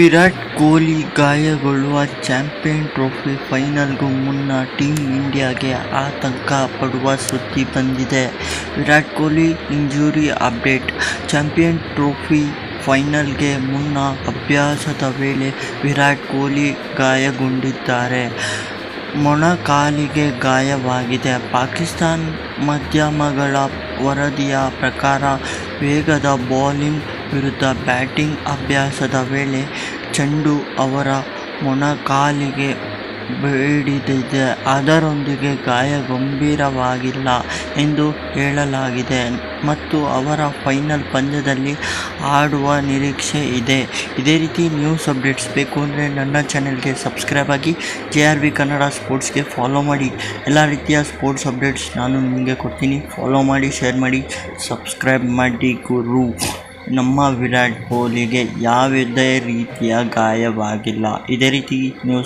ವಿರಾಟ್ ಕೊಹ್ಲಿ ಗಾಯಗೊಳ್ಳುವ champion trophy ಫೈನಲ್ಗೂ ಮುನ್ನ ಟೀಮ್ ಇಂಡಿಯಾಗೆ ಆತಂಕ ಪಡುವ ಸುದ್ದಿ ಬಂದಿದೆ. Virat Kohli injury update champion trophy ಫೈನಲ್ಗೆ ಮುನ್ನ ಅಭ್ಯಾಸದ ವೇಳೆ ವಿರಾಟ್ ಕೊಹ್ಲಿ ಗಾಯಗೊಂಡಿದ್ದಾರೆ. ಮೊಣಕಾಲಿಗೆ ಗಾಯವಾಗಿದೆ. ಪಾಕಿಸ್ತಾನ ಮಾಧ್ಯಮಗಳ ವರದಿಯ ಪ್ರಕಾರ, ವೇಗದ ಬೌಲಿಂಗ್ ವಿರುದ್ಧ ಬ್ಯಾಟಿಂಗ್ ಅಭ್ಯಾಸದ ವೇಳೆ ಚೆಂಡು ಅವರ ಮೊಣಕಾಲಿಗೆ ಬಡಿದಿದೆ. ಅದರೊಂದಿಗೆ ಗಾಯ ಗಂಭೀರವಾಗಿಲ್ಲ ಎಂದು ಹೇಳಲಾಗಿದೆ ಮತ್ತು ಅವರ ಫೈನಲ್ ಪಂದ್ಯದಲ್ಲಿ ಆಡುವ ನಿರೀಕ್ಷೆ ಇದೆ. ಇದೇ ರೀತಿ ನ್ಯೂಸ್ ಅಪ್ಡೇಟ್ಸ್ ಬೇಕು ಅಂದರೆ ನನ್ನ ಚಾನೆಲ್ಗೆ ಸಬ್ಸ್ಕ್ರೈಬ್ ಆಗಿ. ಜೆಆರ್ಬಿ ಕನ್ನಡ ಸ್ಪೋರ್ಟ್ಸ್ಗೆ ಫಾಲೋ ಮಾಡಿ. ಎಲ್ಲ ರೀತಿಯ ಸ್ಪೋರ್ಟ್ಸ್ ಅಪ್ಡೇಟ್ಸ್ ನಾನು ನಿಮಗೆ ಕೊಡ್ತೀನಿ. ಫಾಲೋ ಮಾಡಿ, ಶೇರ್ ಮಾಡಿ, ಸಬ್ಸ್ಕ್ರೈಬ್ ಮಾಡಿ ಗುರು. ನಮ್ಮ ವಿರಾಟ್ ಕೊಹ್ಲಿಗೆ ಯಾವುದೇ ರೀತಿಯ ಗಾಯವಾಗಿಲ್ಲ. ಇದೇ ರೀತಿ ನ್ಯೂಸ್